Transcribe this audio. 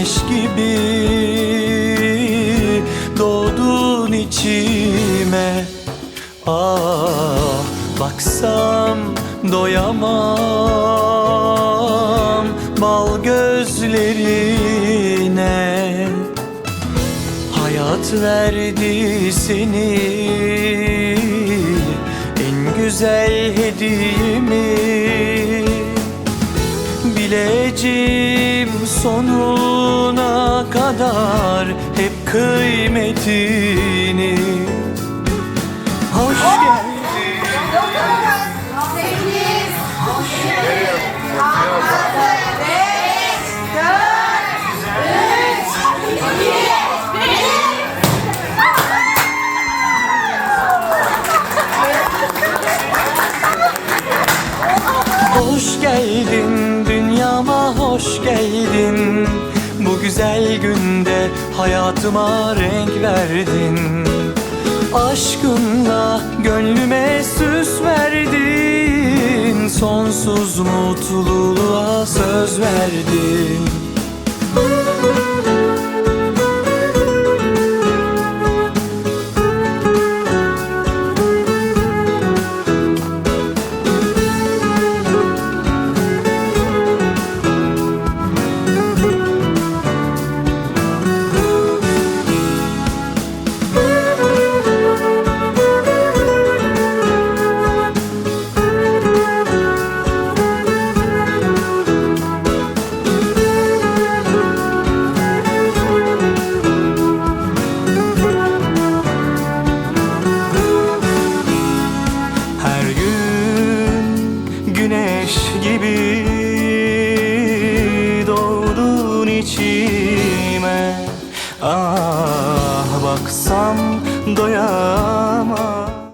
güneş gibi doğdun içime. Ah baksam doyamam bal gözlerine. Hayat verdi seni en güzel hediyemi. Bileceğim sonuna kadar hep kıymetini Hoş geldin Sekiz, altı, beş, dört, üç, iki. Hoş geldin Güzel günde hayatıma renk verdin. Aşkınla gönlüme süs verdin. Sonsuz mutluluğa söz verdin Ah baksam doyamam.